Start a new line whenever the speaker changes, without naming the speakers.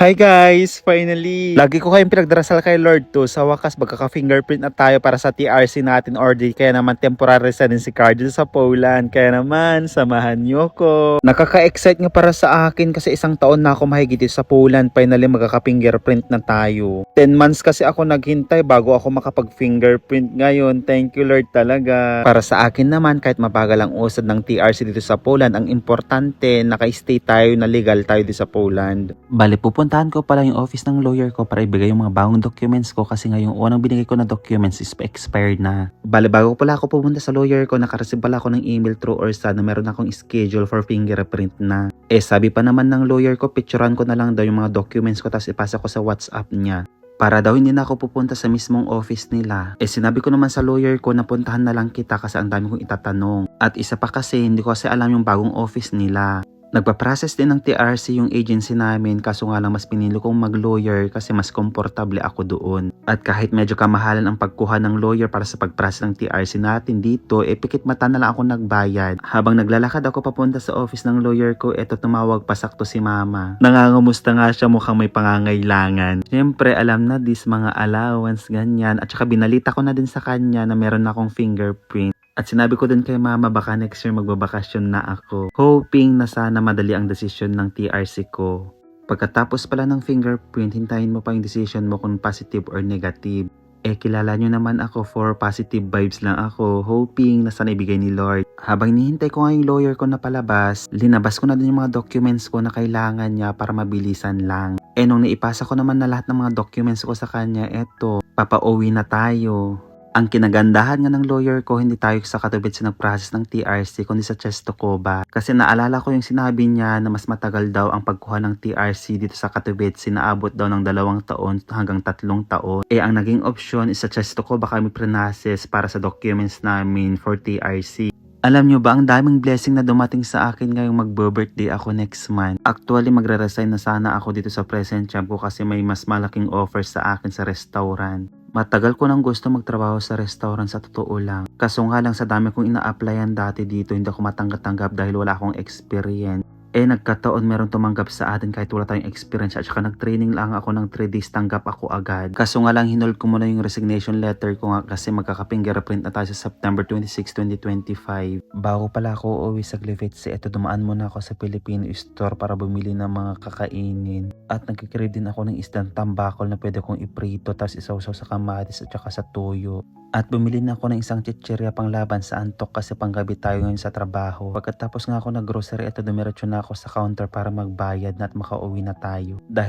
Hi guys! Finally! Lagi ko kayong pinagdarasal kay Lord to. Sa wakas, magkaka-fingerprint na tayo para sa TRC natin or di kaya naman temporary residency card dito sa Poland. Kaya naman, samahan niyo ko. Nakaka-excite nga para sa akin kasi isang taon na ako mahigit dito sa Poland. Finally, magkaka-fingerprint na tayo. 10 months kasi ako naghintay bago ako makapag-fingerprint ngayon. Thank you Lord talaga. Para sa akin naman, kahit mabagal ang usad ng TRC dito sa Poland, ang importante, naka-stay tayo na legal tayo dito sa Poland. Bale, pupuntahan ko pala yung office ng lawyer ko para ibigay yung mga bagong documents ko kasi nga yung unang binigay ko na documents is expired na. Bale, bago pala ako pupunta sa lawyer ko, nakareceive pala ako ng email through Orsa na meron akong schedule for fingerprint na. Eh, sabi pa naman ng lawyer ko, picturean ko na lang daw yung mga documents ko tapos ipasa ko sa WhatsApp niya. Para daw hindi na ako pupunta sa mismong office nila. Eh sinabi ko naman sa lawyer ko na puntahan na lang kita kasi ang dami kong itatanong. At isa pa kasi hindi ko kasi alam yung bagong office nila. Nagpa-process din ng TRC yung agency namin kaso nga lang mas pinili kong mag-lawyer kasi mas komportable ako doon. At kahit medyo kamahalan ang pagkuha ng lawyer para sa pag-process ng TRC natin dito, eh pikit mata na lang ako nagbayad. Habang naglalakad ako papunta sa office ng lawyer ko, eto tumawag pa sakto si mama. Nangangumusta nga siya mukhang may pangangailangan. Siyempre alam na this mga allowance ganyan at saka binalita ko na din sa kanya na meron akong fingerprint. At sinabi ko din kay mama baka next year magbabakasyon na ako. Hoping na sana madali ang desisyon ng TRC ko. Pagkatapos pala ng fingerprint, hintayin mo pa yung decision mo kung positive or negative. Eh, kilala nyo naman ako for positive vibes lang ako, hoping na sana ibigay ni Lord. Habang hinihintay ko nga yung lawyer ko na palabas, linabas ko na din yung mga documents ko na kailangan niya para mabilisan lang. Eh, nung naipasa ko naman na lahat ng mga documents ko sa kanya, eto, papauwi na tayo. Ang kinagandahan nga ng lawyer ko, hindi tayo sa Katowice nag-process ng TRC, kundi sa Czestochowa. Kasi naalala ko yung sinabi niya na mas matagal daw ang pagkuha ng TRC dito sa Katowice, naabot daw ng dalawang taon hanggang tatlong taon. Eh, ang naging option is sa Czestochowa kami process para sa documents namin for TRC. Alam nyo ba, ang daming blessing na dumating sa akin ngayong magbo-birthday ako next month. Actually, magre-resign na sana ako dito sa present job ko kasi may mas malaking offer sa akin sa restaurant. Matagal ko nang gusto magtrabaho sa restaurant sa totoo lang. Kaso nga lang sa dami kong ina-applyan dati dito, hindi ako matanggap-tanggap dahil wala akong experience. Eh nagkataon meron tumanggap sa atin kahit wala tayong experience at saka nag-training lang ako ng 3 days tanggap ako agad. Kaso nga lang hinold ko muna yung resignation letter ko nga kasi magkaka-fingerprint na tayo sa September 26, 2025. Bago pala ako uuwi sa Gliwice, eto dumaan muna ako sa Filipino store para bumili ng mga kakainin. At nagkikrave din ako ng isdang tambakol na pwede kong iprito tapos isawsaw sa kamatis at saka sa tuyo. At bumili na ako ng isang chichirya pang laban sa antok kasi panggabi tayo ngayon sa trabaho. Pagkatapos nga ako nag-grocery, eto dumiretso na ako sa counter para magbayad na at makauwi na tayo. Dahil